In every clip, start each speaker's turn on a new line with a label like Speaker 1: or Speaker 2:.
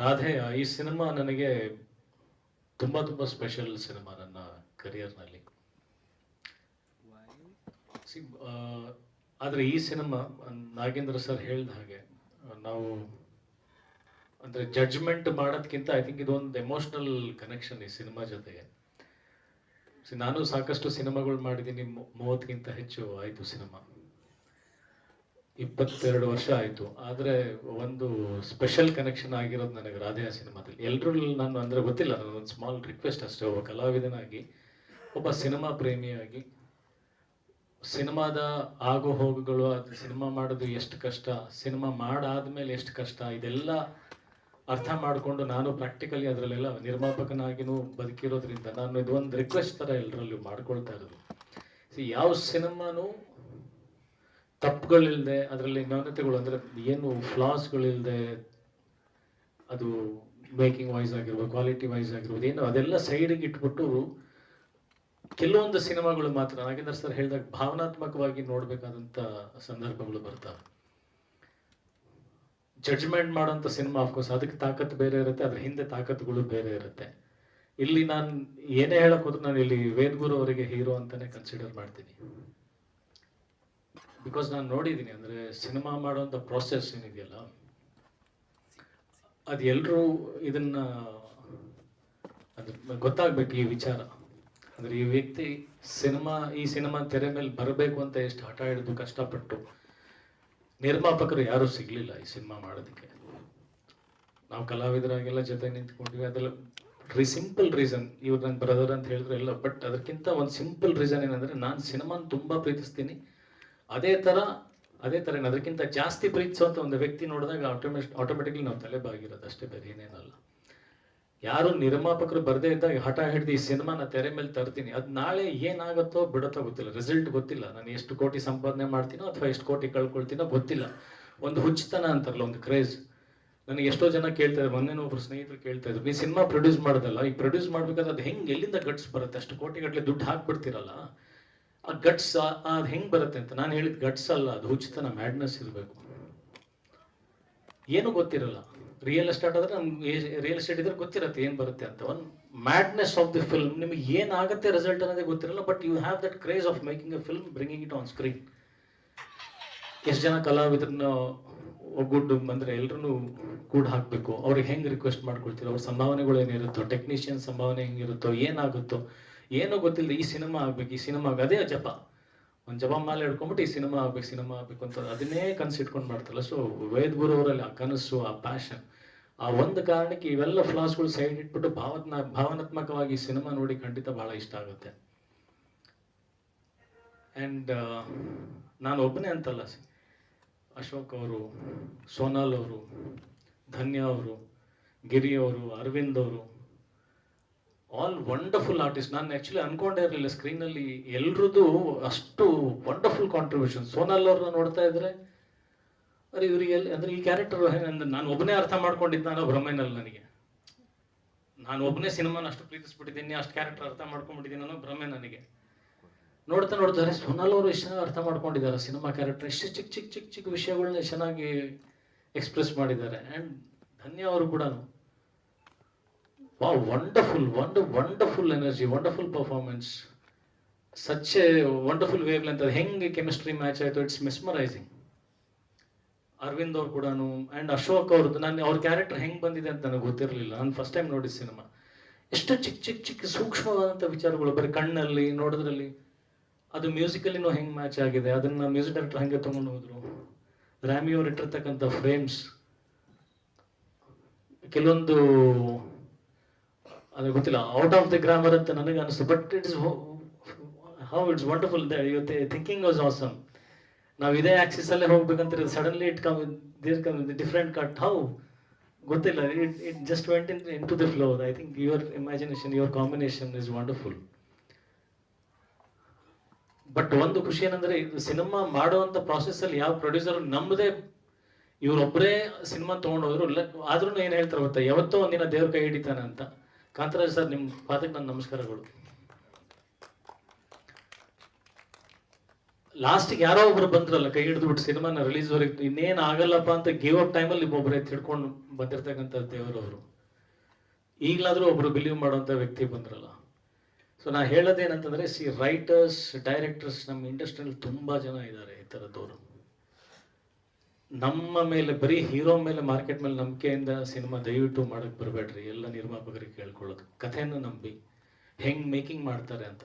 Speaker 1: ರಾಧೆಯ ಈ ಸಿನಿಮಾ ನನಗೆ ತುಂಬ ತುಂಬ ಸ್ಪೆಷಲ್ ಸಿನಿಮಾ ನನ್ನ ಕರಿಯರ್ನಲ್ಲಿ ಆದರೆ ಈ ಸಿನಿಮಾ, ನಾಗೇಂದ್ರ ಸರ್ ಹೇಳ್ದ ಹಾಗೆ, ನಾವು ಅಂದರೆ ಜಡ್ಜ್ಮೆಂಟ್ ಮಾಡೋದಕ್ಕಿಂತ ಐ ಥಿಂಕ್ ಇದೊಂದು ಎಮೋಷ್ನಲ್ ಕನೆಕ್ಷನ್ ಈ ಸಿನಿಮಾ ಜೊತೆಗೆ. ನಾನು ಸಾಕಷ್ಟು ಸಿನಿಮಾಗಳು ಮಾಡಿದ್ದೀನಿ ಮೂವತ್ತಕ್ಕಿಂತ ಹೆಚ್ಚು ಆಯಿತು ಸಿನಿಮಾ. ಇಪ್ಪತ್ತೆರಡು ವರ್ಷ ಆಯಿತು. ಆದರೆ ಒಂದು ಸ್ಪೆಷಲ್ ಕನೆಕ್ಷನ್ ಆಗಿರೋದು ನನಗೆ ರಾಧೆಯ ಸಿನಿಮಾದಲ್ಲಿ. ಎಲ್ಲರೂ ನಾನು ಅಂದರೆ ಗೊತ್ತಿಲ್ಲ ಒಂದು ಸ್ಮಾಲ್ ರಿಕ್ವೆಸ್ಟ್ ಅಷ್ಟೇ. ಒಬ್ಬ ಕಲಾವಿದನಾಗಿ, ಒಬ್ಬ ಸಿನಿಮಾ ಪ್ರೇಮಿಯಾಗಿ, ಸಿನಿಮಾದ ಆಗು ಹೋಗುಗಳು, ಅದು ಸಿನಿಮಾ ಮಾಡೋದು ಎಷ್ಟು ಕಷ್ಟ, ಸಿನಿಮಾ ಮಾಡಾದ್ಮೇಲೆ ಎಷ್ಟು ಕಷ್ಟ, ಇದೆಲ್ಲ ಅರ್ಥ ಮಾಡಿಕೊಂಡು ನಾನು ಪ್ರಾಕ್ಟಿಕಲಿ ಅದರಲ್ಲೆಲ್ಲ ನಿರ್ಮಾಪಕನಾಗಿನೂ ಬದುಕಿರೋದ್ರಿಂದ ನಾನು ಇದು ಒಂದು ರಿಕ್ವೆಸ್ಟ್ ಥರ ಎಲ್ಲರಲ್ಲೂ ಮಾಡ್ಕೊಳ್ತಾ ಇರೋದು. ಯಾವ ಸಿನಿಮಾನು ತಪ್ಪುಗಳಿಲ್ಲದೆ ಅದರಲ್ಲಿ ನ್ಯೂನತೆಗಳು ಅಂದರೆ ಏನು ಫ್ಲಾಸ್ಗಳಿಲ್ಲದೆ ಅದು ಮೇಕಿಂಗ್ ವೈಸ್ ಆಗಿರ್ಬೋದು ಕ್ವಾಲಿಟಿ ವೈಸ್ ಆಗಿರ್ಬೋದು, ಏನು ಅದೆಲ್ಲ ಸೈಡಿಗೆ ಇಟ್ಬಿಟ್ಟು ಕೆಲವೊಂದು ಸಿನಿಮಾಗಳು ಮಾತ್ರ. ನಾಗೇಂದ್ರ ಸರ್ ಹೇಳಿದಾಗ ಭಾವನಾತ್ಮಕವಾಗಿ ನೋಡಬೇಕಾದಂಥ ಸಂದರ್ಭಗಳು ಬರ್ತವೆ. ಜಡ್ಜ್ಮೆಂಟ್ ಮಾಡೋಂಥ ಸಿನಿಮಾ ಅಫ್ಕೋರ್ಸ್ ಅದಕ್ಕೆ ತಾಕತ್ತು ಬೇರೆ ಇರುತ್ತೆ, ಅದ್ರ ಹಿಂದೆ ತಾಕತ್ತುಗಳು ಬೇರೆ ಇರುತ್ತೆ. ಇಲ್ಲಿ ನಾನು ಏನೇ ಹೇಳಕ್ ಹೋದ್ರೆ ನಾನು ಇಲ್ಲಿ ವೇದ್ಗುರು ಅವರಿಗೆ ಹೀರೋ ಅಂತಾನೆ ಕನ್ಸಿಡರ್ ಮಾಡ್ತೀನಿ. ಬಿಕಾಸ್ ನಾನು ನೋಡಿದ್ದೀನಿ ಅಂದರೆ ಸಿನಿಮಾ ಮಾಡೋಂಥ ಪ್ರಾಸೆಸ್ ಏನಿದೆಯಲ್ಲ, ಅದು ಎಲ್ಲರೂ ಇದನ್ನ, ಅದು ಗೊತ್ತಾಗ್ಬೇಕು ಈ ವಿಚಾರ. ಅಂದರೆ ಈ ವ್ಯಕ್ತಿ ಸಿನಿಮಾ ಈ ಸಿನಿಮಾ ತೆರೆ ಮೇಲೆ ಬರಬೇಕು ಅಂತ ಎಷ್ಟು ಹಠ ಹಿಡಿದು ಕಷ್ಟಪಟ್ಟು ನಿರ್ಮಾಪಕರು ಯಾರೂ ಸಿಗಲಿಲ್ಲ ಈ ಸಿನಿಮಾ ಮಾಡೋದಕ್ಕೆ. ನಾವು ಕಲಾವಿದರಾಗೆಲ್ಲ ಜೊತೆ ನಿಂತ್ಕೊಂಡ್ವಿ, ಅದೆಲ್ಲ ರೀ ಸಿಂಪಲ್ ರೀಸನ್ ಇವ್ರು ನನ್ನ ಬ್ರದರ್ ಅಂತ ಹೇಳಿದ್ರೆ ಎಲ್ಲ ಬಟ್ ಅದಕ್ಕಿಂತ ಒಂದು ಸಿಂಪಲ್ ರೀಸನ್ ಏನಂದರೆ ನಾನು ಸಿನಿಮಾನ ತುಂಬ ಪ್ರೀತಿಸ್ತೀನಿ. ಅದೇ ಥರ ಅದೇ ಥರ ಏನು ಅದಕ್ಕಿಂತ ಜಾಸ್ತಿ ಪ್ರೀತಿಸುವಂಥ ಒಂದು ವ್ಯಕ್ತಿ ನೋಡಿದಾಗ ಆಟೋಮೆಟ್ ಆಟೋಮೆಟಿಕ್ಲಿ ನಾವು ತಲೆ ಬಾಗಿರೋದು ಅಷ್ಟೇ, ಬೇರೆ ಏನೇನಲ್ಲ. ಯಾರು ನಿರ್ಮಾಪಕರು ಬರದೇ ಇದ್ದಾಗ ಹಠ ಹಿಡಿದು ಈ ಸಿನಿಮಾನ ತೆರೆ ಮೇಲೆ ತರ್ತೀನಿ. ಅದು ನಾಳೆ ಏನಾಗುತ್ತೋ ಬಿಡುತ್ತೋ ಗೊತ್ತಿಲ್ಲ. ರಿಸಲ್ಟ್ ಗೊತ್ತಿಲ್ಲ. ನಾನು ಎಷ್ಟು ಕೋಟಿ ಸಂಪಾದನೆ ಮಾಡ್ತೀನೋ ಅಥವಾ ಎಷ್ಟು ಕೋಟಿ ಕಳ್ಕೊಳ್ತೀನೋ ಗೊತ್ತಿಲ್ಲ. ಒಂದು ಹುಚ್ಚತನ ಅಂತಾರಲ್ಲ, ಒಂದು ಕ್ರೇಜ್ ನನಗೆ ಎಷ್ಟೋ ಜನ ಕೇಳ್ತಾ ಇದ್ದಾರೆ. ಮೊನ್ನೆ ಒಬ್ರು ಸ್ನೇಹಿತರು ಕೇಳ್ತಾ ಇದ್ರು ನೀವು ಸಿನಿಮಾ ಪ್ರೊಡ್ಯೂಸ್ ಮಾಡೋದಲ್ಲ? ಈಗ ಪ್ರೊಡ್ಯೂಸ್ ಮಾಡ್ಬೇಕಾದ್ರೆ ಅದು ಹೆಂಗೆ, ಎಲ್ಲಿಂದ ಗಟ್ಸ್ ಬರುತ್ತೆ? ಅಷ್ಟು ಕೋಟಿಗಟ್ಟಲೆ ದುಡ್ಡು ಹಾಕ್ಬಿಡ್ತೀರಲ್ಲ? ಆ ಗಟ್ಸ್ ಅದು ಹೆಂಗ್ ಬರುತ್ತೆ ಅಂತ ನಾನು ಹೇಳಿದ ಗಟ್ಸ್ ಅಲ್ಲ, ಅದು ಹುಚ್ಚತನ ಮ್ಯಾಡ್ನೆಸ್ ಇರಬೇಕು. ಏನು ಗೊತ್ತಿರಲ್ಲ. ರಿಯಲ್ ಎಸ್ಟೇಟ್ ಆದ್ರೆ ನಮ್ಗೆ ರಿಯಲ್ ಎಸ್ಟೇಟ್ ಇದ್ರೆ ಗೊತ್ತಿರತ್ತೆ ಏನ್ ಬರುತ್ತೆ ಅಂತ. ಒಂದು ಮ್ಯಾಡ್ನೆಸ್ ಆಫ್ ದಿ ಫಿಲ್ಮ್ ನಿಮಗೆ ಏನಾಗುತ್ತೆ ರಿಸಲ್ಟ್ ಅನ್ನೋದೇ ಗೊತ್ತಿರಲ್ಲ but you have that craze of making a film bringing it on screen ಎಷ್ಟು ಜನ ಕಲಾವಿದರನ್ನ ಒಗ್ಗೂಡು ಬಂದ್ರೆ ಎಲ್ರು ಕೂಡ ಹಾಕ್ಬೇಕು. ಅವ್ರಿಗೆ ಹೆಂಗ್ ರಿಕ್ವೆಸ್ಟ್ ಮಾಡ್ಕೊಳ್ತೀರೋ ಅವ್ರ ಸಂಭಾವನೆಗಳು ಏನಿರುತ್ತೋ ಟೆಕ್ನಿಷಿಯನ್ ಸಂಭಾವನೆ ಹೆಂಗಿರುತ್ತೋ, ಏನಾಗುತ್ತೋ ಏನೋ ಗೊತ್ತಿಲ್ಲ ಈ ಸಿನಿಮಾ ಆಗ್ಬೇಕು, ಈ ಸಿನಿಮಾ ಅದೇ ಜಪ. ಒಂದು ಜಪ ಮಾಲೆ ಹಿಡ್ಕೊಂಡ್ಬಿಟ್ಟು ಈ ಸಿನಿಮಾ ಆಗ್ಬೇಕು ಸಿನಿಮಾ ಆಗ್ಬೇಕು ಅಂತ ಅದನ್ನೇ ಕನಸು ಇಟ್ಕೊಂಡು ಮಾಡ್ತಾರಲ್ಲ. ಸೊ ವೇದ್ ಗುರು ಅವರಲ್ಲಿ ಆ ಕನಸು, ಆ ಪ್ಯಾಷನ್ ಆ ಒಂದು ಕಾರಣಕ್ಕೆ ಇವೆಲ್ಲ ಫ್ಲಾಸ್ಗಳು ಸೈಡ್ ಇಟ್ಬಿಟ್ಟು ಭಾವನ ಭಾವನಾತ್ಮಕವಾಗಿ ಸಿನಿಮಾ ನೋಡಿ ಖಂಡಿತ ಬಹಳ ಇಷ್ಟ ಆಗುತ್ತೆ. ಆ್ಯಂಡ್ ನಾನು ಒಬ್ಬನೇ ಅಂತಲ್ಲ ಅಶೋಕ್ ಅವರು, ಸೋನಾಲ್ ಅವರು, ಧನ್ಯ ಅವರು, ಗಿರಿ ಅವರು, ಅರವಿಂದ್ ಅವರು ಆಲ್ ವಂಡರ್ಫುಲ್ ಆರ್ಟಿಸ್ಟ್ ನಾನು ಆಕ್ಚುಲಿ ಅನ್ಕೊಂಡೇ ಇರಲಿಲ್ಲ ಸ್ಕ್ರೀನಲ್ಲಿ ಎಲ್ರದ್ದು ಅಷ್ಟು ವಂಡರ್ಫುಲ್ ಕಾಂಟ್ರಿಬ್ಯೂಷನ್ ಸೋನಲ್ ಅವ್ರನ್ನ ನೋಡ್ತಾ ಇದ್ರೆ, ಅರೆ ಇವ್ರಿಗೆ ಎಲ್ಲಿ ಅಂದ್ರೆ ಈ ಕ್ಯಾರೆಕ್ಟರ್ ನಾನು ಒಬ್ಬನೇ ಅರ್ಥ ಮಾಡ್ಕೊಂಡಿದ್ದ ಅನ್ನೋ ಭ್ರಮೆನಲ್ಲಿ ನನಗೆ. ನಾನು ಒಬ್ಬನೇ ಸಿನಿಮಾನ ಅಷ್ಟು ಪ್ರೀತಿಸ್ಬಿಟ್ಟಿದ್ದೀನಿ, ಅಷ್ಟು ಕ್ಯಾರೆಕ್ಟರ್ ಅರ್ಥ ಮಾಡ್ಕೊಂಡ್ಬಿಟ್ಟಿದ್ದೀನಿ ಅನ್ನೋ ಭ್ರಮೆ ನನಗೆ. ನೋಡ್ತಾ ನೋಡ್ತಾರೆ ಸೋನಲ್ ಅವರು ಎಷ್ಟು ಚೆನ್ನಾಗಿ ಅರ್ಥ ಮಾಡ್ಕೊಂಡಿದ್ದಾರೆ, ಸಿನಿಮಾ ಕ್ಯಾರೆಕ್ಟರ್ ಎಷ್ಟು ಚಿಕ್ಕ ಚಿಕ್ಕ ಚಿಕ್ಕ ಚಿಕ್ಕ ವಿಷಯಗಳನ್ನ ಚೆನ್ನಾಗಿ ಎಕ್ಸ್ಪ್ರೆಸ್ ಮಾಡಿದ್ದಾರೆ. ಆ್ಯಂಡ್ ಧನ್ಯ ಅವರು ಕೂಡ ವಾ wonderful wonder wonderful energy wonderful performance such wonderful wavelength ಅದು ಹೆಂಗೆ ಕೆಮಿಸ್ಟ್ರಿ ಮ್ಯಾಚ್ ಆಯಿತು ಇಟ್ಸ್ ಮೆಸ್ಮರೈಸಿಂಗ್ ಅರವಿಂದ್ ಅವ್ರು ಕೂಡ ಆ್ಯಂಡ್ ಅಶೋಕ್ ಅವ್ರದ್ದು, ನಾನು ಅವ್ರ ಕ್ಯಾರೆಕ್ಟರ್ ಹೆಂಗೆ ಬಂದಿದೆ ಅಂತ ನನಗೆ ಗೊತ್ತಿರಲಿಲ್ಲ. ನಾನು ಫಸ್ಟ್ ಟೈಮ್ ನೋಡಿದ ಸಿನಿಮಾ ಎಷ್ಟು ಚಿಕ್ಕ ಚಿಕ್ಕ ಚಿಕ್ಕ ಸೂಕ್ಷ್ಮವಾದಂಥ ವಿಚಾರಗಳು, ಬರೀ ಕಣ್ಣಲ್ಲಿ, ನೋಡೋದ್ರಲ್ಲಿ. ಅದು ಮ್ಯೂಸಿಕಲ್ಲಿನೂ ಹೆಂಗೆ ಮ್ಯಾಚ್ ಆಗಿದೆ? ಅದನ್ನು ಮ್ಯೂಸಿಕ್ ಡೈರೆಕ್ಟರ್ ಹಂಗೆ ತೊಗೊಂಡು ಹೋದರು. ರಾಮಿ ಅವ್ರು ಇಟ್ಟಿರ್ತಕ್ಕಂಥ ಫ್ರೇಮ್ಸ್ ಕೆಲವೊಂದು ಅದು ಗೊತ್ತಿಲ್ಲ. ಔಟ್ ಆಫ್ ದ ಗ್ರಾಮರ್ ಅಂತ ನನಗೆ ಅನಿಸ್ತು. But it's how it's wonderful ಇವತ್ತೆ ಥಿಂಕಿಂಗ್ ವಾಸ್ ಆಸಮ್ ನಾವು ಇದೇ ಆಕ್ಸಿಸ್ ಅಲ್ಲೇ ಹೋಗ್ಬೇಕಂತ suddenly it come there come different cut how ಗೊತ್ತಿಲ್ಲ. It it just went in in to the flow I think your imagination your combination is wonderful but ಒಂದು ಖುಷಿ ಏನಂದ್ರೆ, ಇದು ಸಿನಿಮಾ ಮಾಡುವಂತ ಪ್ರಾಸೆಸ್ ಅಲ್ಲಿ ಯಾವ ಪ್ರೊಡ್ಯೂಸರ್ ನಮ್ಮದೇ ಇವ್ರೊಬ್ಬರೇ ಸಿನಿಮಾ ತಗೊಂಡೋದ್ರು ಆದ್ರೂ ಏನ್ ಹೇಳ್ತಾರೆ ಗೊತ್ತಾ? ಯಾವತ್ತೋ ಒಂದಿನ ದೇವ್ರ ಕೈ ಹಿಡಿತಾನೆ ಅಂತ ಕಾಂತರಾಜ್ ಸರ್ ನಿಮ್ಮ ಪಾದಕ್ಕೆ ನನ್ನ ನಮಸ್ಕಾರಗಳು. ಲಾಸ್ಟಿಗೆ ಯಾರೋ ಒಬ್ರು ಬಂದ್ರಲ್ಲ, ಕೈ ಹಿಡಿದು ಬಿಟ್ಟು ಸಿನಿಮಾನ ರಿಲೀಸ್ ವರೆಗೆ ಇನ್ನೇನು ಆಗಲ್ಲಪ್ಪ ಅಂತ ಗಿವ್ ಅಪ್ ಟೈಮಲ್ಲಿ ಒಬ್ಬೊಬ್ಬರೇ ತಿಳ್ಕೊಂಡು ಬಂದಿರ್ತಕ್ಕಂಥ ದೇವರವರು. ಈಗಲಾದರೂ ಒಬ್ರು ಬಿಲೀವ್ ಮಾಡುವಂತ ವ್ಯಕ್ತಿ ಬಂದ್ರಲ್ಲ. ಸೊ ನಾ ಹೇಳೋದೇನಂತಂದರೆ ಸಿ ರೈಟರ್ಸ್ ಡೈರೆಕ್ಟರ್ಸ್ ನಮ್ಮ ಇಂಡಸ್ಟ್ರಿಯಲ್ಲಿ ತುಂಬಾ ಜನ ಇದ್ದಾರೆ ಈ ಥರದವರು ನಮ್ಮ ಮೇಲೆ, ಬರೀ ಹೀರೋ ಮೇಲೆ, ಮಾರ್ಕೆಟ್ ಮೇಲೆ ನಂಬಿಕೆಯಿಂದ ಸಿನಿಮಾ ದಯವಿಟ್ಟು ಮಾಡಕ್ ಬರಬೇಡ್ರಿ. ಎಲ್ಲ ನಿರ್ಮಾಪಕರಿಗೆ ಕೇಳ್ಕೊಳ್ಳೋದು. ಕಥೆಯನ್ನು ನಂಬಿ. ಹೆಂಗ್ ಮೇಕಿಂಗ್ ಮಾಡ್ತಾರೆ ಅಂತ.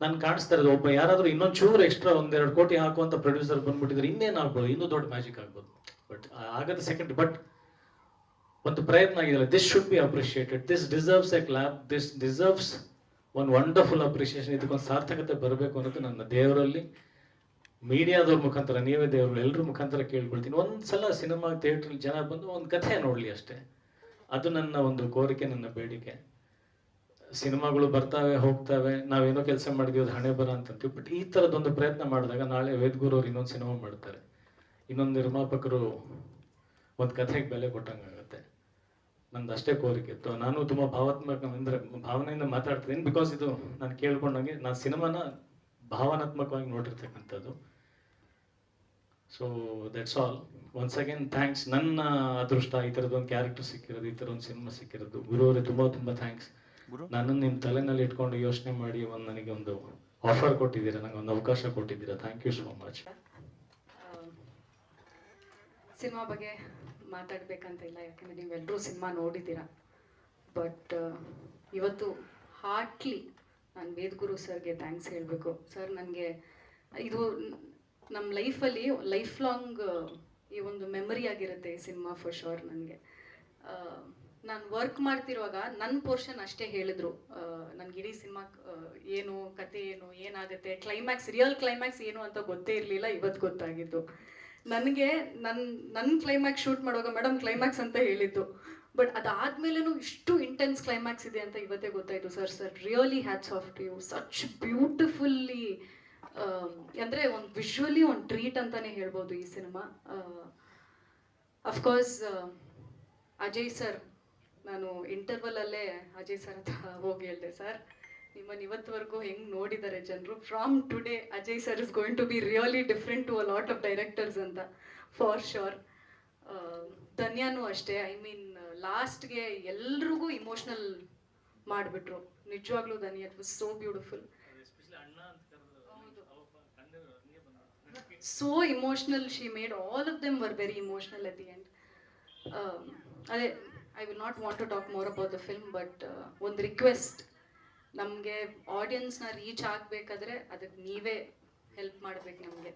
Speaker 1: ನಾನು ಕಾಣಿಸ್ತಾ ಇರೋದು, ಒಬ್ಬ ಯಾರಾದ್ರೂ ಇನ್ನೊಂದು ಚೂರು ಎಕ್ಸ್ಟ್ರಾ ಒಂದೆರಡು ಕೋಟಿ ಹಾಕುವಂತ ಪ್ರೊಡ್ಯೂಸರ್ ಬಂದ್ಬಿಟ್ಟಿದ್ರೆ ಇನ್ನೇನು ಆಗ್ಬೋದು ಇನ್ನೂ ದೊಡ್ಡ ಮ್ಯಾಜಿಕ್ ಆಗ್ಬೋದು. ಬಟ್ ಆಗದ ಸೆಕೆಂಡ್ ಬಟ್ ಒಂದು ಪ್ರಯತ್ನ ಆಗಿದೆ this should be appreciated this deserves a clap this deserves ಒಂದು ವಂಡರ್ಫುಲ್ ಅಪ್ರಿಷಿಯೇಷನ್ ಇದಕ್ಕೊಂದು ಸಾರ್ಥಕತೆ ಬರಬೇಕು ಅನ್ನೋದು ನನ್ನ ದೇವರಲ್ಲಿ. ಮೀಡಿಯಾದವ್ರ ಮುಖಾಂತರ, ನೀವೇ ದೇವರು ಎಲ್ಲರ ಮುಖಾಂತರ ಕೇಳ್ಕೊಳ್ತೀನಿ. ಒಂದ್ಸಲ ಸಿನಿಮಾ ಥಿಯೇಟರ್ ಜನ ಬಂದು ಒಂದು ಕಥೆ ನೋಡಲಿ ಅಷ್ಟೇ. ಅದು ನನ್ನ ಒಂದು ಕೋರಿಕೆ, ನನ್ನ ಬೇಡಿಕೆ. ಸಿನಿಮಾಗಳು ಬರ್ತಾವೆ, ಹೋಗ್ತಾವೆ, ನಾವೇನೋ ಕೆಲಸ ಮಾಡಿದ್ವಿ, ಅದು ಹಣೆ ಬರ ಅಂತಂತೀವಿ ಬಟ್ ಈ ಥರದೊಂದು ಪ್ರಯತ್ನ ಮಾಡಿದಾಗ ನಾಳೆ ವೇದ್ಗುರು ಅವ್ರು ಇನ್ನೊಂದು ಸಿನಿಮಾ ಮಾಡ್ತಾರೆ. ಇನ್ನೊಂದು ನಿರ್ಮಾಪಕರು ಒಂದು ಕಥೆಗೆ ಬೆಲೆ ಕೊಟ್ಟಂಗಾಗತ್ತೆ. ನಂದು ಅಷ್ಟೇ ಕೋರಿಕೆ ಇತ್ತು. ನಾನು ತುಂಬ ಭಾವಾತ್ಮಕ, ಅಂದರೆ ಭಾವನೆಯಿಂದ ಮಾತಾಡ್ತಿದ್ದೀನಿ. ಬಿಕಾಸ್ ಇದು ನಾನು ಕೇಳ್ಕೊಂಡಂಗೆ, ನಾನು ಸಿನಿಮಾನ ಭಾವನಾತ್ಮಕವಾಗಿ ನೋಡಿರ್ತಕ್ಕಂಥದ್ದು. So that's all once again thanks ನನ್ನ ಅದೃಷ್ಟ ಈ ಥರದೊಂದು ಕ್ಯಾರೆಕ್ಟರ್ ಸಿಕ್ಕಿರೋದು ಈ ಥರ ಒಂದು ಸಿನಿಮಾ ಸಿಕ್ಕಿರೋದು. ಗುರು ಅವರೇ ತುಂಬ ತುಂಬಾ ಥ್ಯಾಂಕ್ಸ್ ನನ್ನನ್ನು ನಿಮ್ಮ ತಲೆನಲ್ಲಿ ಇಟ್ಕೊಂಡು ಯೋಚನೆ ಮಾಡಿ ಒಂದು ನನಗೆ ಒಂದು ಆಫರ್ ಕೊಟ್ಟಿದ್ದೀರಾ ನನಗೆ ಒಂದು ಅವಕಾಶ ಕೊಟ್ಟಿದ್ದೀರಾ. Thank you so much
Speaker 2: cinema ಬಗ್ಗೆ ಮಾತಾಡಬೇಕಂತ ಇಲ್ಲ ಯಾಕಂದ್ರೆ ನೀವೆಲ್ಲರೂ ಸಿನಿಮಾ ನೋಡಿದ್ದೀರಾ. ಬಟ್ ಇವತ್ತು ಹಾರ್ಟ್ಲಿ ನಾನು ವೇದಗುರು ಸರ್ಗೆ ಥ್ಯಾಂಕ್ಸ್ ಹೇಳಬೇಕು. ಸರ್ ನನಗೆ ಇದು ನಮ್ಮ ಲೈಫಲ್ಲಿ ಲೈಫ್ ಲಾಂಗ್ ಈ ಒಂದು ಮೆಮರಿ ಆಗಿರುತ್ತೆ ಈ ಸಿನಿಮಾ ಫಾರ್ ಶೋರ್ ನನಗೆ. ನಾನು ವರ್ಕ್ ಮಾಡ್ತಿರುವಾಗ ನನ್ನ ಪೋರ್ಷನ್ ಅಷ್ಟೇ ಹೇಳಿದ್ರು. ನನಗೆ ಇಡೀ ಸಿನಿಮಾ ಏನು, ಕತೆ ಏನು, ಏನಾಗುತ್ತೆ ಕ್ಲೈಮ್ಯಾಕ್ಸ್ ರಿಯಲ್ ಕ್ಲೈಮ್ಯಾಕ್ಸ್ ಏನು ಅಂತ ಗೊತ್ತೇ ಇರಲಿಲ್ಲ, ಇವತ್ತು ಗೊತ್ತಾಗಿದ್ದು. ನನಗೆ ನನ್ನ ನನ್ನ ಕ್ಲೈಮ್ಯಾಕ್ಸ್ ಶೂಟ್ ಮಾಡುವಾಗ ಮೇಡಮ್ ಕ್ಲೈಮ್ಯಾಕ್ಸ್ ಅಂತ ಹೇಳಿದ್ದು. ಬಟ್ ಅದಾದ್ಮೇಲೂ ಇಷ್ಟು ಇಂಟೆನ್ಸ್ ಕ್ಲೈಮ್ಯಾಕ್ಸ್ ಇದೆ ಅಂತ ಇವತ್ತೇ ಗೊತ್ತಾಯಿತು sir sir really hats off to you such beautifully ಅಂದರೆ ಒಂದು ವಿಶ್ವಲಿ ಒಂದು ಟ್ರೀಟ್ ಅಂತಲೇ ಹೇಳ್ಬೋದು ಈ ಸಿನಿಮಾ ಅಫ್ಕೋರ್ಸ್ ಅಜಯ್ ಸರ್ ನಾನು ಇಂಟರ್ವಲಲ್ಲೇ ಅಜಯ್ ಸರ್ ಅಂತ ಹೋಗಿ ಹೇಳಿದೆ ಸರ್ ನಿಮ್ಮನ್ನು ಇವತ್ತುವರೆಗೂ ಹೆಂಗ್ ನೋಡಿದ್ದಾರೆ ಜನರು? From today Ajay sir is going to be really different to a lot of directors ಅಂತ ಫಾರ್ ಶೋರ್ ಧನ್ಯಾನು ಅಷ್ಟೇ ಐ ಮೀನ್ ಲಾಸ್ಟ್ಗೆ ಎಲ್ರಿಗೂ ಇಮೋಷ್ನಲ್ ಮಾಡಿಬಿಟ್ರು. ನಿಜವಾಗ್ಲೂ ದನಿ at was so beautiful so emotional she made all of them were very emotional at the end ಅದೇ I will not want to talk more about the film but ಒಂದು request ನಮಗೆ ಆಡಿಯನ್ಸ್ನ reach ಆಗಬೇಕಾದ್ರೆ ಅದಕ್ಕೆ ನೀವೇ ಹೆಲ್ಪ್ ಮಾಡ್ಬೇಕು ನಮಗೆ.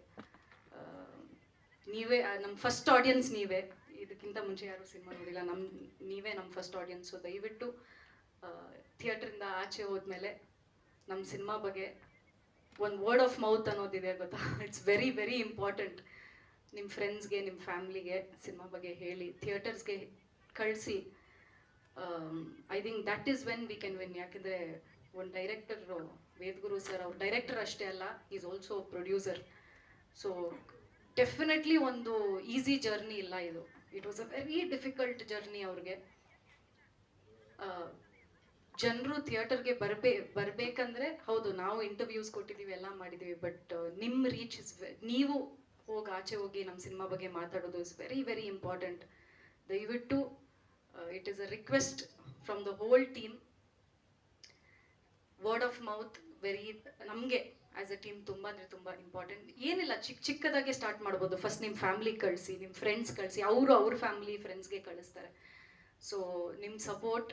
Speaker 2: ನೀವೇ ನಮ್ಮ ಫಸ್ಟ್ ಆಡಿಯನ್ಸ್ ನೀವೇ. ಇದಕ್ಕಿಂತ ಮುಂಚೆ ಯಾರು ಸಿನಿಮಾ ನೋಡಿಲ್ಲ. ನಮ್ಮ ನೀವೇ ನಮ್ಮ ಫಸ್ಟ್ ಆಡಿಯನ್ಸು ದಯವಿಟ್ಟು ಥಿಯೇಟ್ರಿಂದ ಆಚೆ ಹೋದ್ಮೇಲೆ ನಮ್ಮ ಸಿನಿಮಾ ಬಗ್ಗೆ ಒಂದು ವರ್ಡ್ ಆಫ್ ಮೌತ್ ಅನ್ನೋದಿದೆ ಗೊತ್ತಾ? ಇಟ್ಸ್ ವೆರಿ ವೆರಿ ಇಂಪಾರ್ಟೆಂಟ್ ನಿಮ್ಮ ಫ್ರೆಂಡ್ಸ್ಗೆ ನಿಮ್ಮ ಫ್ಯಾಮ್ಲಿಗೆ ಸಿನಿಮಾ ಬಗ್ಗೆ ಹೇಳಿ ಥಿಯೇಟರ್ಸ್ಗೆ ಕಳಿಸಿ. I think that is when we can win ಯಾಕೆಂದರೆ ಒಂದು ಡೈರೆಕ್ಟರ್ ವೇದಗುರು ಸರ್ ಅವ್ರು ಡೈರೆಕ್ಟರ್ ಅಷ್ಟೇ ಅಲ್ಲ is also producer so definitely ಒಂದು ಈಸಿ ಜರ್ನಿ ಇಲ್ಲ ಇದು. It was a very difficult journey ಅವ್ರಿಗೆ. ಜನರು ಥಿಯೇಟರ್ಗೆ ಬರಬೇ, ಬರಬೇಕಂದ್ರೆ ಹೌದು, ನಾವು ಇಂಟರ್ವ್ಯೂಸ್ ಕೊಟ್ಟಿದ್ದೀವಿ, ಎಲ್ಲ ಮಾಡಿದ್ದೀವಿ ಬಟ್ ನಿಮ್ಮ ರೀಚ್ ಇಸ್ ನೀವು ಹೋಗಿ ಆಚೆ ಹೋಗಿ ನಮ್ಮ ಸಿನಿಮಾ ಬಗ್ಗೆ ಮಾತಾಡೋದು ಇಸ್ ವೆರಿ ವೆರಿ ಇಂಪಾರ್ಟೆಂಟ್ ದಯವಿಟ್ಟು it is a request from the whole team word of mouth very ನಮಗೆ ಆಸ್ ಅ ಟೀಮ್ ತುಂಬ ಅಂದರೆ ತುಂಬ ಇಂಪಾರ್ಟೆಂಟ್ ಏನಿಲ್ಲ ಚಿಕ್ಕ ಚಿಕ್ಕದಾಗೆ ಸ್ಟಾರ್ಟ್ ಮಾಡ್ಬೋದು. ಫಸ್ಟ್ ನಿಮ್ಮ ಫ್ಯಾಮ್ಲಿ ಕಳಿಸಿ ನಿಮ್ಮ ಫ್ರೆಂಡ್ಸ್ ಕಳಿಸಿ. ಅವರು ಅವ್ರ ಫ್ಯಾಮ್ಲಿ ಫ್ರೆಂಡ್ಸ್ಗೆ ಕಳಿಸ್ತಾರೆ. ಸೊ ನಿಮ್ಮ ಸಪೋರ್ಟ್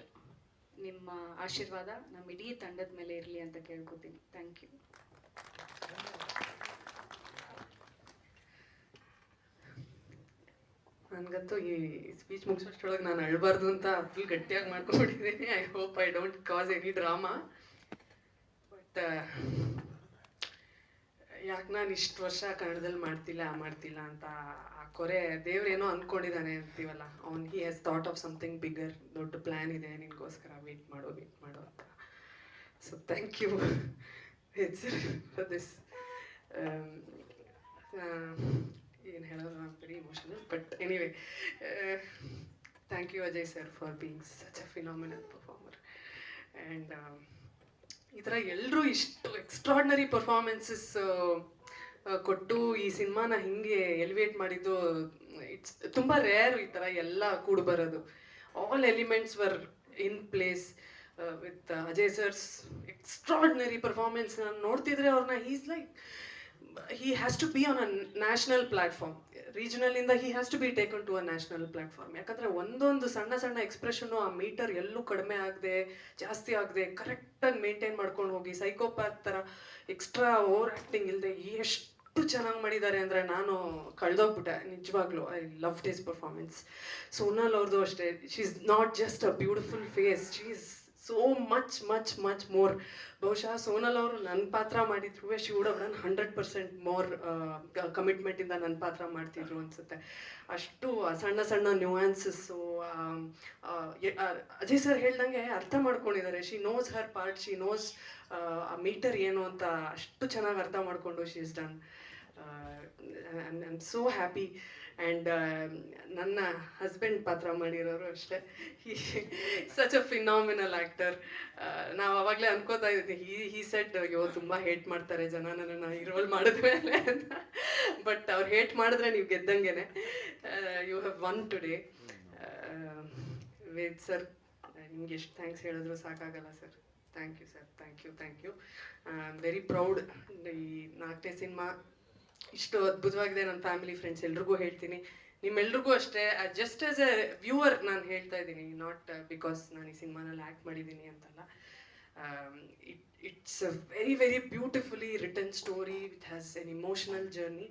Speaker 2: ನಿಮ್ಮ ಆಶೀರ್ವಾದ ನಮ್ಮ ಇಡೀ ತಂಡದ ಮೇಲೆ ಇರಲಿ ಅಂತ ಕೇಳ್ಕೊತೀನಿ. ಥ್ಯಾಂಕ್ ಯು
Speaker 3: ನನಗಂತೂ ಈ ಸ್ಪೀಚ್ ಮುಗಿಸೋಷ್ಟೊಳಗೆ ನಾನು ಅಳಬಾರ್ದು ಅಂತ ಫುಲ್ ಗಟ್ಟಿಯಾಗಿ ಮಾಡ್ಕೊಂಡಿದ್ದೀನಿ I hope I don't cause any drama but ಯಾಕೆ ನಾನು ಇಷ್ಟು ವರ್ಷ ಕನ್ನಡದಲ್ಲಿ ಮಾಡ್ತಿಲ್ಲ ಮಾಡ್ತಿಲ್ಲ ಅಂತ ಆ ಕೊರೆ ದೇವ್ರೇನೋ ಅಂದ್ಕೊಂಡಿದ್ದಾನೆ ಅಂತೀವಲ್ಲ, ಅವ್ನು he has thought of something bigger ದೊಡ್ಡ ಪ್ಲ್ಯಾನ್ ಇದೆ, ನಿನಗೋಸ್ಕರ ವೇಟ್ ಮಾಡೋ ವೇಟ್ ಮಾಡೋ ಅಂತ. So thank you for this ಏನು ಹೇಳೋದು very emotional but anyway thank you Ajay sir for being such a phenomenal performer and ಈ ಥರ ಎಲ್ಲರೂ ಇಷ್ಟು ಎಕ್ಸ್ಟ್ರಾಡ್ನರಿ ಪರ್ಫಾರ್ಮೆನ್ಸಸ್ ಕೊಟ್ಟು ಈ ಸಿನಿಮಾನ ಹಿಂಗೆ ಎಲಿವೇಟ್ ಮಾಡಿದ್ದು ಇಟ್ಸ್ ತುಂಬ ರೇರ್ ಈ ಥರ ಎಲ್ಲ ಕೂಡಿ ಬರೋದು. All elements were in place with Ajay sir's extraordinary performance ನಾನು ನೋಡ್ತಿದ್ರೆ ಅವ್ರನ್ನ is like he has to be on a national platform regional ಇಂದ he has to be taken to a national platform ಯಾಕಂದ್ರೆ ಒಂದೊಂದು ಸಣ್ಣ ಸಣ್ಣ ಎಕ್ಸ್ಪ್ರೆಷನ್ ಆ metre ಎಲ್ಲೂ ಕಡಿಮೆ ಆಗದೆ, ಜಾಸ್ತಿ ಆಗದೆ ಕರೆಕ್ಟಾಗಿ ಮೇಂಟೈನ್ ಮಾಡ್ಕೊಂಡು ಹೋಗಿ ಸೈಕೋಪ್ಯಾತ್ ಥರ ಎಕ್ಸ್ಟ್ರಾ ಓವರ್ ಆ್ಯಕ್ಟಿಂಗ್ ಇಲ್ಲದೆ ಎಷ್ಟು ಚೆನ್ನಾಗಿ ಮಾಡಿದ್ದಾರೆ ಅಂದರೆ ನಾನು ಕಳೆದೋಗ್ಬಿಟ್ಟೆ. ನಿಜವಾಗ್ಲೂ I love days performance Sonal ಅವ್ರದ್ದು ಅಷ್ಟೇ. She is not just a beautiful face she is so much much much more ಬಹುಶಃ ಸೋನಲ್ ಅವರು ನನ್ನ ಪಾತ್ರ ಮಾಡಿದ್ರು ಶಿ ವುಡ್ ಅವ್ರನ್ನ ಹಂಡ್ರೆಡ್ ಪರ್ಸೆಂಟ್ ಮೋರ್ ಕಮಿಟ್ಮೆಂಟಿಂದ ನನ್ನ ಪಾತ್ರ ಮಾಡ್ತಿದ್ರು ಅನ್ಸುತ್ತೆ. ಅಷ್ಟು ಸಣ್ಣ ಸಣ್ಣ ನ್ಯೂಯಾನ್ಸಸ್ಸು ಅಜಯ್ ಸರ್ ಹೇಳ್ದಂಗೆ ಅರ್ಥ ಮಾಡ್ಕೊಂಡಿದ್ದಾರೆ. She knows her part she knows ಆ ಮೀಟರ್ ಏನು ಅಂತ ಅಷ್ಟು ಚೆನ್ನಾಗಿ ಅರ್ಥ ಮಾಡಿಕೊಂಡು she is done I am so happy and ನನ್ನ ಹಸ್ಬೆಂಡ್ ಪಾತ್ರ ಮಾಡಿರೋರು ಅಷ್ಟೇ. ಸಚ್ ಅ ಫಿನಾಮಿನಲ್ ಆ್ಯಕ್ಟರ್ ನಾವು ಅವಾಗಲೇ ಅನ್ಕೋತಾ ಇದ್ದೀನಿ ಹಿ ಹಿ ಸೆಟ್ ಅಯ್ಯೋ, ತುಂಬ ಹೇಟ್ ಮಾಡ್ತಾರೆ ಜನ, ನನ್ನನ್ನು ಈ ರೋಲ್ ಮಾಡಿದ್ಮೇಲೆ ಅಂತ. ಬಟ್ ಅವ್ರು ಹೇಟ್ ಮಾಡಿದ್ರೆ ನೀವು ಗೆದ್ದಂಗೆ you have won today Ved sir ನಿಮ್ಗೆ ಎಷ್ಟು ಥ್ಯಾಂಕ್ಸ್ ಹೇಳಿದ್ರು ಸಾಕಾಗಲ್ಲ sir thank you sir thank you thank you I am very proud ಈ ನಾಲ್ಕನೇ ಸಿನಿಮಾ ಇಷ್ಟು ಅದ್ಭುತವಾಗಿದೆ ನನ್ನ ಫ್ಯಾಮಿಲಿ ಫ್ರೆಂಡ್ಸ್ ಎಲ್ರಿಗೂ ಹೇಳ್ತೀನಿ. ನಿಮ್ಮೆಲ್ರಿಗೂ ಅಷ್ಟೇ ಜಸ್ಟ್ ಆಸ್ ಎ ವ್ಯೂವರ್ ನಾನು ಹೇಳ್ತಾ ಇದ್ದೀನಿ ನಾಟ್ ಬಿಕಾಸ್ ನಾನು ಈ ಸಿನಿಮಾನಲ್ಲಿ ಆ್ಯಕ್ಟ್ ಮಾಡಿದ್ದೀನಿ ಅಂತಲ್ಲ. It it's a very very beautifully written story with has an emotional journey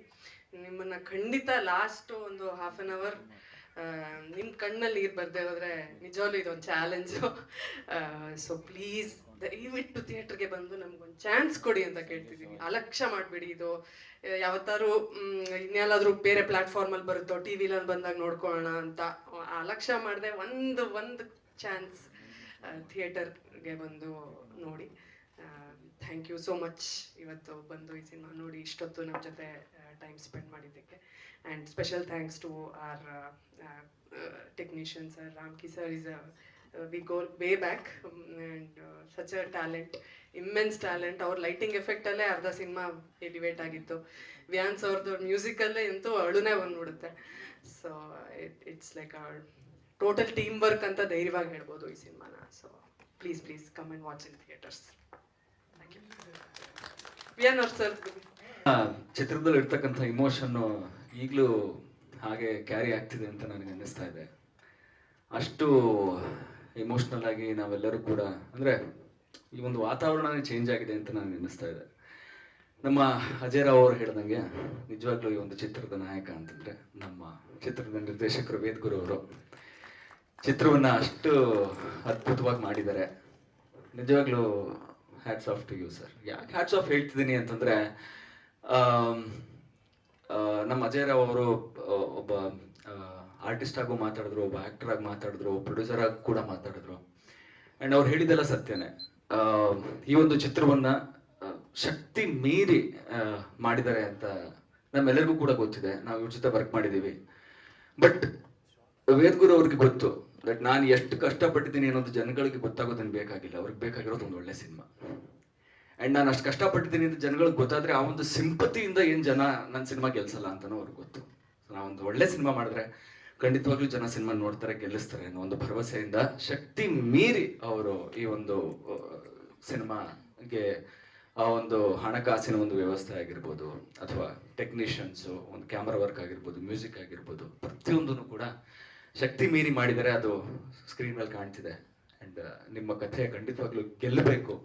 Speaker 3: ನಿಮ್ಮನ್ನು ಖಂಡಿತ ಲಾಸ್ಟ್ ಒಂದು ಹಾಫ್ ಆನ್ ಅವರ್ ನಿಮ್ಮ ಕಣ್ಣಲ್ಲಿ ನೀರು ಬರ್ದೇ ಹೋದ್ರೆ ನಿಜವಾಗ್ಲೂ ಇದೊಂದು ಚಾಲೆಂಜು ಸೊ ಪ್ಲೀಸ್ ದಯವಿಟ್ಟು ಥಿಯೇಟ್ರಿಗೆ ಬಂದು ನಮ್ಗೊಂದು ಚಾನ್ಸ್ ಕೊಡಿ ಅಂತ ಕೇಳ್ತಿದ್ದೀನಿ ಅಲಕ್ಷ್ಯ ಮಾಡಬೇಡಿ ಇದು. ಯಾವತ್ತಾದ್ರೂ ಯಾವತ್ತಾರು ಬೇರೆ ಇನ್ಯಾಲಾದ್ರೂ ಬೇರೆ ಪ್ಲಾಟ್ಫಾರ್ಮಲ್ಲಿ ಬರುತ್ತೋ ಟಿ ವಿಲಲ್ಲಿ ಬಂದಾಗ ನೋಡ್ಕೊಳ್ಳೋಣ ಅಂತ. ಅಲಕ್ಷ್ಯ ಮಾಡದೆ ಒಂದು ಒಂದು ಚಾನ್ಸ್ ಥಿಯೇಟರ್ಗೆ ಬಂದು ನೋಡಿ. ಥ್ಯಾಂಕ್ ಯು ಸೋ ಮಚ್ ಇವತ್ತು ಬಂದು ಈ ಸಿನಿಮಾ ನೋಡಿ ಇಷ್ಟೊತ್ತು ನಮ್ಮ ಜೊತೆ ಟೈಮ್ ಸ್ಪೆಂಡ್ ಮಾಡಿದ್ದಕ್ಕೆ. And special thanks to our technician sir Ramki sir. Is we go way back and such a talent immense talent ಅವ್ರ ಲೈಟಿಂಗ್ ಎಫೆಕ್ಟಲ್ಲೇ ಅರ್ಧ ಸಿನಿಮಾ ಎಲಿವೇಟ್ ಆಗಿತ್ತು. ವ್ಯಾನ್ಸ್ ಅವ್ರದ್ದು ಮ್ಯೂಸಿಕಲ್ಲೇ ಅಂತೂ ಅಳುನೇ ಬಂದ್ಬಿಡುತ್ತೆ. So it it's like total team work ಅಂತ ಧೈರ್ಯವಾಗಿ ಹೇಳ್ಬೋದು ಈ ಸಿನಿಮಾನ so please please come and watch in theatres sir
Speaker 4: ಚಿತ್ರದಲ್ಲಿ ಇರ್ತಕ್ಕಂಥ ಇಮೋಷನ್ನು ಈಗಲೂ ಹಾಗೆ ಕ್ಯಾರಿ ಆಗ್ತಿದೆ ಅಂತ ನನಗೆ ಅನ್ನಿಸ್ತಾ ಇದೆ. ಅಷ್ಟು ಇಮೋಷ್ನಲ್ ಆಗಿ ನಾವೆಲ್ಲರೂ ಕೂಡ, ಅಂದರೆ ಈ ಒಂದು ವಾತಾವರಣನೇ ಚೇಂಜ್ ಆಗಿದೆ ಅಂತ ನಾನು ಅನ್ನಿಸ್ತಾ ಇದೆ. ನಮ್ಮ ಅಜಯ್ ರಾವ್ ಅವರು ಹೇಳ್ದಂಗೆ ನಿಜವಾಗ್ಲೂ ಈ ಒಂದು ಚಿತ್ರದ ನಾಯಕ ಅಂತಂದ್ರೆ ನಮ್ಮ ಚಿತ್ರದ ನಿರ್ದೇಶಕರು ವೇದ್ ಗುರು ಅವರು. ಚಿತ್ರವನ್ನ ಅಷ್ಟು ಅದ್ಭುತವಾಗಿ ಮಾಡಿದ್ದಾರೆ. ನಿಜವಾಗ್ಲೂ hats off to you sir ಯಾಕೆ ಹ್ಯಾಟ್ಸ್ ಆಫ್ ಹೇಳ್ತಿದ್ದೀನಿ ಅಂತಂದ್ರೆ ನಮ್ಮ ಅಜಯ್ ರಾವ್ ಅವರು ಒಬ್ಬ ಆರ್ಟಿಸ್ಟ್ ಆಗೂ ಮಾತಾಡಿದ್ರು, ಒಬ್ಬ ಆಕ್ಟರ್ ಆಗಿ ಮಾತಾಡಿದ್ರು ಪ್ರೊಡ್ಯೂಸರ್ ಆಗಿ ಕೂಡ ಮಾತಾಡಿದ್ರು. ಅಂಡ್ ಅವ್ರು ಹೇಳಿದೆಲ್ಲ ಸತ್ಯನೇ. ಈ ಒಂದು ಚಿತ್ರವನ್ನ ಶಕ್ತಿ ಮೀರಿ ಮಾಡಿದ್ದಾರೆ ಅಂತ ನಮ್ಮೆಲ್ಲರಿಗೂ ಕೂಡ ಗೊತ್ತಿದೆ. ನಾವು ಇವ್ರ ಜೊತೆ ವರ್ಕ್ ಮಾಡಿದ್ದೀವಿ. ಬಟ್ ವೇದ್ಗುರು ಅವ್ರಿಗೆ ಗೊತ್ತು. ದಟ್ ನಾನು ಎಷ್ಟು ಕಷ್ಟಪಟ್ಟಿದ್ದೀನಿ ಅನ್ನೋದು ಜನಗಳಿಗೆ ಗೊತ್ತಾಗೋದನ್ನು ಬೇಕಾಗಿಲ್ಲ. ಅವ್ರಿಗೆ ಬೇಕಾಗಿರೋದು ಒಂದು ಒಳ್ಳೆ ಸಿನಿಮಾ. ಆ್ಯಂಡ್ ನಾನು ಅಷ್ಟು ಕಷ್ಟಪಟ್ಟಿದ್ದೀನಿ ಅಂತ ಜನಗಳಿಗೆ ಗೊತ್ತಾದ್ರೆ ಆ ಒಂದು ಸಿಂಪತಿಯಿಂದ ಏನು ಜನ ನನ್ನ ಸಿನಿಮಾ ಗೆಲ್ಸಲ್ಲ ಅಂತಲೂ ಅವ್ರಿಗೆ ಗೊತ್ತು. ನಾವೊಂದು ಒಳ್ಳೆ ಸಿನಿಮಾ ಮಾಡಿದ್ರೆ ಖಂಡಿತವಾಗ್ಲೂ ಜನ ಸಿನಿಮಾ ನೋಡ್ತಾರೆ, ಗೆಲ್ಲಿಸ್ತಾರೆ ಅನ್ನೋ ಒಂದು ಭರವಸೆಯಿಂದ ಶಕ್ತಿ ಮೀರಿ ಅವರು ಈ ಒಂದು ಸಿನಿಮಾಗೆ ಆ ಒಂದು ಹಣಕಾಸಿನ ಒಂದು ವ್ಯವಸ್ಥೆ ಆಗಿರ್ಬೋದು, ಅಥವಾ ಟೆಕ್ನಿಷಿಯನ್ಸು ಒಂದು ಕ್ಯಾಮ್ರಾ ವರ್ಕ್ ಆಗಿರ್ಬೋದು ಮ್ಯೂಸಿಕ್ ಆಗಿರ್ಬೋದು, ಪ್ರತಿಯೊಂದನ್ನು ಕೂಡ ಶಕ್ತಿ ಮೀರಿ ಮಾಡಿದರೆ ಅದು ಸ್ಕ್ರೀನ್ ಮೇಲೆ ಕಾಣ್ತಿದೆ. ಆ್ಯಂಡ್ ನಿಮ್ಮ ಕಥೆ ಖಂಡಿತವಾಗ್ಲೂ ಗೆಲ್ಲಬೇಕು.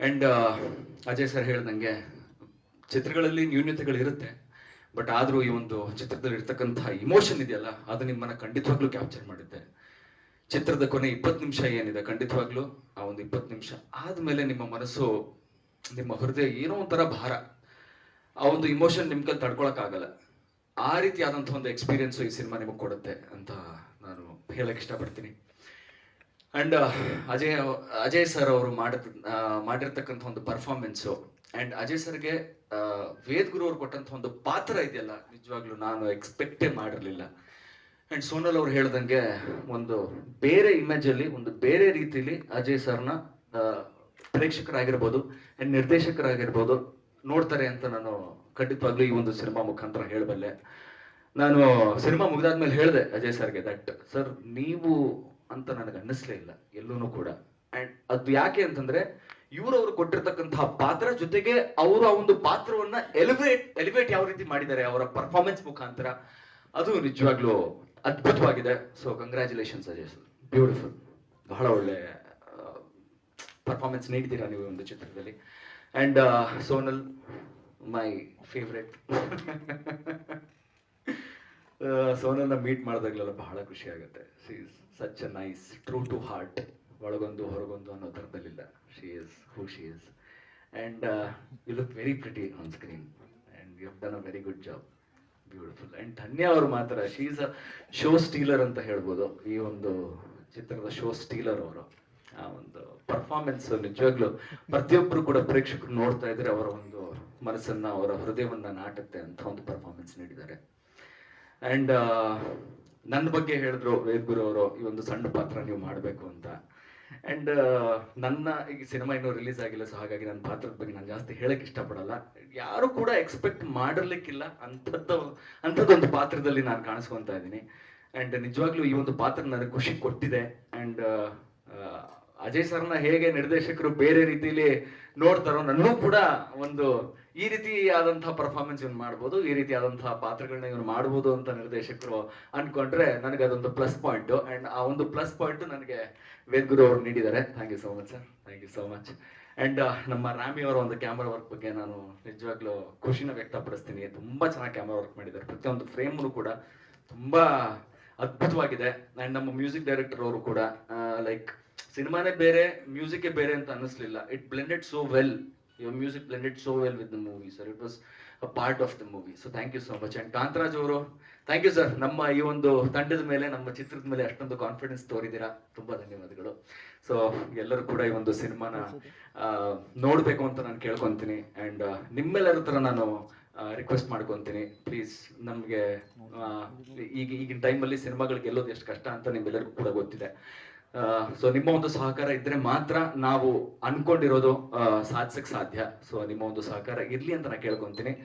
Speaker 4: ಆ್ಯಂಡ್ ಅಜಯ್ ಸರ್ ಹೇಳ್ದಂಗೆ ಚಿತ್ರಗಳಲ್ಲಿ ನ್ಯೂನ್ಯತೆಗಳಿರುತ್ತೆ. ಬಟ್ ಆದರೂ ಈ ಒಂದು ಚಿತ್ರದಲ್ಲಿ ಇರ್ತಕ್ಕಂಥ ಇಮೋಷನ್ ಇದೆಯಲ್ಲ, ಅದು ನಿಮ್ಮನ್ನ ಖಂಡಿತವಾಗ್ಲೂ ಕ್ಯಾಪ್ಚರ್ ಮಾಡಿದ್ದೆ ಚಿತ್ರದ ಕೊನೆ ಇಪ್ಪತ್ತು ನಿಮಿಷ ಏನಿದೆ ಖಂಡಿತವಾಗ್ಲೂ? ಆ ಒಂದು ಇಪ್ಪತ್ತು ನಿಮಿಷ ಆದಮೇಲೆ ನಿಮ್ಮ ಮನಸ್ಸು, ನಿಮ್ಮ ಹೃದಯ ಏನೋ ಒಂಥರ ಭಾರ. ಆ ಒಂದು ಇಮೋಷನ್ ನಿಮ್ ಕೈಲಿ ತಡ್ಕೊಳಕ್ಕಾಗಲ್ಲ. ಆ ರೀತಿಯಾದಂಥ ಒಂದು ಎಕ್ಸ್ಪೀರಿಯನ್ಸು ಈ ಸಿನಿಮಾ ನಿಮಗೆ ಕೊಡುತ್ತೆ ಅಂತ ನಾನು ಹೇಳಕ್ ಇಷ್ಟಪಡ್ತೀನಿ. ಅಂಡ್ ಅಜಯ್ ಅಜಯ್ ಸರ್ ಅವರು ಮಾಡಿರ್ತಕ್ಕಂಥ ಒಂದು ಪರ್ಫಾರ್ಮೆನ್ಸು ಅಂಡ್ ಅಜಯ್ ಸರ್ಗೆ ವೇದ್ ಗುರು ಅವ್ರು ಕೊಟ್ಟಂತ ಒಂದು ಪಾತ್ರ ಇದೆಯಲ್ಲ, ನಿಜವಾಗ್ಲೂ ನಾನು ಎಕ್ಸ್ಪೆಕ್ಟೇ ಮಾಡಿರಲಿಲ್ಲ. ಅಂಡ್ ಸೋನಲ್ ಅವ್ರು ಹೇಳ್ದಂಗೆ ಒಂದು ಬೇರೆ ಇಮೇಜ್ ಅಲ್ಲಿ, ಒಂದು ಬೇರೆ ರೀತಿಲಿ ಅಜಯ್ ಸರ್ನ ಪ್ರೇಕ್ಷಕರಾಗಿರ್ಬೋದು ಅಂಡ್ ನಿರ್ದೇಶಕರಾಗಿರ್ಬೋದು ನೋಡ್ತಾರೆ ಅಂತ ನಾನು ಖಂಡಿತವಾಗ್ಲೂ ಈ ಒಂದು ಸಿನಿಮಾ ಮುಖಾಂತರ ಹೇಳಬಲ್ಲೆ. ನಾನು ಸಿನಿಮಾ ಮುಗಿದಾದ್ಮೇಲೆ ಹೇಳಿದೆ ಅಜಯ್ ಸರ್ಗೆ ದಟ್ ಸರ್, ನೀವು ಅಂತ ನನಗೆ ಅನ್ನಿಸ್ಲೇ ಇಲ್ಲ ಎಲ್ಲೂ ಕೂಡ. ಅಂಡ್ ಅದು ಯಾಕೆ ಅಂತಂದ್ರೆ ಇವ್ರವ್ರು ಕೊಟ್ಟಿರ್ತಕ್ಕಂತಹ ಪಾತ್ರ ಜೊತೆಗೆ ಅವರು ಆ ಒಂದು ಪಾತ್ರವನ್ನ ಎಲಿವೇಟ್ ಎಲಿವೇಟ್ ಯಾವ ರೀತಿ ಮಾಡಿದ್ದಾರೆ, ಅವರ ಪರ್ಫಾರ್ಮೆನ್ಸ್ ಮುಖಾಂತರ, ಅದು ನಿಜವಾಗ್ಲೂ ಅದ್ಭುತವಾಗಿದೆ. So congratulations Ajay sir beautiful ಬಹಳ ಒಳ್ಳೆ ಪರ್ಫಾರ್ಮೆನ್ಸ್ ನೀಡಿದ್ದೀರಾ ನೀವು ಒಂದು ಚಿತ್ರದಲ್ಲಿ. ಅಂಡ್ ಸೋನಲ್ ಮೈ ಫೇವ್ರೆಟ್ ಸೋನಲ್ನ ಮೀಟ್ ಮಾಡಿದಾಗಲೆಲ್ಲ ಬಹಳ ಖುಷಿ ಆಗುತ್ತೆ. Such a nice true to heart ಒಳಗೊಂದು, ಹೊರಗೊಂದು ಅನ್ನೋ ಥರದಲ್ಲಿಲ್ಲ. She is who she is and you look very pretty on screen and you done a very good job beautiful and Dhanya ಅವರು ಮಾತ್ರ she is a show stealer ಅಂತ ಹೇಳ್ಬೋದು. ಈ ಒಂದು ಚಿತ್ರದ show stealer ಅವರು. ಆ ಒಂದು ಪರ್ಫಾರ್ಮೆನ್ಸ್ ನಿಜವಾಗ್ಲೂ ಪ್ರತಿಯೊಬ್ಬರು ಕೂಡ ಪ್ರೇಕ್ಷಕರು ನೋಡ್ತಾ ಇದ್ರೆ ಅವರ ಒಂದು ಮನಸ್ಸನ್ನ, ಅವರ ಹೃದಯವನ್ನ ನಾಟುತ್ತೆ ಅಂತ ಒಂದು ಪರ್ಫಾರ್ಮೆನ್ಸ್ ನೀಡಿದ್ದಾರೆ. ಅಂಡ್ ನನ್ನ ಬಗ್ಗೆ ಹೇಳಿದ್ರು ವೇದ್ ಗುರು ಅವರು, ಈ ಒಂದು ಸಣ್ಣ ಪಾತ್ರ ನೀವು ಮಾಡಬೇಕು ಅಂತ. ಅಂಡ್ ನನ್ನ ಈ ಸಿನಿಮಾ ಇನ್ನೂ ರಿಲೀಸ್ ಆಗಿಲ್ಲ ಸೊ ಹಾಗಾಗಿ ನನ್ನ ಪಾತ್ರದ ಬಗ್ಗೆ ನಾನು ಜಾಸ್ತಿ ಹೇಳಕ್ ಇಷ್ಟಪಡಲ್ಲ. ಯಾರು ಕೂಡ ಎಕ್ಸ್ಪೆಕ್ಟ್ ಮಾಡಿರ್ಲಿಕ್ಕಿಲ್ಲ ಅಂಥದ್ದು, ಅಂಥದ್ದೊಂದು ಪಾತ್ರದಲ್ಲಿ ನಾನು ಕಾಣಿಸ್ಕೊತಾ ಇದ್ದೀನಿ. ಅಂಡ್ ನಿಜವಾಗ್ಲೂ ಈ ಒಂದು ಪಾತ್ರ ನನಗೆ ಖುಷಿ ಕೊಟ್ಟಿದೆ. ಅಂಡ್ ಅಜಯ್ ಸರ್ನ ಹೇಗೆ ನಿರ್ದೇಶಕರು ಬೇರೆ ರೀತಿಯಲ್ಲಿ ನೋಡ್ತಾರೋ ನನ್ನೂ ಕೂಡ ಒಂದು ಈ ರೀತಿ ಆದಂತಹ ಪರ್ಫಾರ್ಮೆನ್ಸ್ ಇವ್ನು ಮಾಡ್ಬೋದು, ಈ ರೀತಿ ಆದಂತಹ ಪಾತ್ರಗಳನ್ನ ಇವನು ಮಾಡ್ಬೋದು ಅಂತ ನಿರ್ದೇಶಕರು ಅನ್ಕೊಂಡ್ರೆ ನನಗೆ ಅದೊಂದು ಪ್ಲಸ್ ಪಾಯಿಂಟ್ ಅಂಡ್ ಆ ಒಂದು ಪ್ಲಸ್ ಪಾಯಿಂಟ್ ನನಗೆ ವೇದ್ಗುರು ಅವರು ನೀಡಿದ್ದಾರೆ. Thank you so much sir thank you so much and ನಮ್ಮ ರಾಮಿ ಅವರ ಒಂದು ಕ್ಯಾಮ್ರಾ ವರ್ಕ್ ಬಗ್ಗೆ ನಾನು ನಿಜವಾಗ್ಲೂ ಖುಷಿನ ವ್ಯಕ್ತಪಡಿಸ್ತೀನಿ. ತುಂಬಾ ಚೆನ್ನಾಗಿ ಕ್ಯಾಮ್ರಾ ವರ್ಕ್ ಮಾಡಿದ್ದಾರೆ. ಪ್ರತಿಯೊಂದು ಫ್ರೇಮ್ನು ಕೂಡ ತುಂಬಾ ಅದ್ಭುತವಾಗಿದೆ. ಅಂಡ್ ನಮ್ಮ ಮ್ಯೂಸಿಕ್ ಡೈರೆಕ್ಟರ್ ಅವರು ಕೂಡ ಲೈಕ್ ಸಿನಿಮಾನೇ ಬೇರೆ, ಮ್ಯೂಸಿಕ್ ಬೇರೆ ಅಂತ ಅನ್ನಿಸ್ಲಿಲ್ಲ. It blended so well your music blended so well with the movie sir it was a part of the movie so thank you so much and Kantharaj ಅವರು thank you sir ನಮ್ಮ ಈ ಒಂದು ತಂಡದ ಮೇಲೆ, ನಮ್ಮ ಚಿತ್ರದ ಮೇಲೆ ಅಷ್ಟೊಂದು ಕಾನ್ಫಿಡೆನ್ಸ್ ತೋರಿದ್ದೀರಾ? ತುಂಬಾ ಧನ್ಯವಾದಗಳು. ಸೊ ಎಲ್ಲರೂ ಕೂಡ ಈ ಒಂದು ಸಿನಿಮಾನ ನೋಡಬೇಕು ಅಂತ ನಾನು ಕೇಳ್ಕೊಂತೀನಿ. ಅಂಡ್ ನಿಮ್ಮೆಲ್ಲರ ತರ ನಾನು ರಿಕ್ವೆಸ್ಟ್ ಮಾಡ್ಕೊಂತೀನಿ. ಪ್ಲೀಸ್ ನಮಗೆ ಈಗ ಈಗಿನ ಟೈಮಲ್ಲಿ ಸಿನಿಮಾಗಳು ಗೆಲ್ಲೋದು ಎಷ್ಟು ಕಷ್ಟ ಅಂತ ನಿಮ್ಮೆಲ್ಲರಿಗೂ ಕೂಡ ಗೊತ್ತಿದೆ. ಸೊ ನಿಮ್ಮ ಒಂದು ಸಹಕಾರ ಇದ್ರೆ ಮಾತ್ರ ನಾವು ಅನ್ಕೊಂಡಿರೋದು ಸಾಧಿಸಕ್ ಸಾಧ್ಯ. ಸೊ ನಿಮ್ಮ ಒಂದು ಸಹಕಾರ ಇರ್ಲಿ ಅಂತ ನಾನು ಕೇಳ್ಕೊಂತೀನಿ.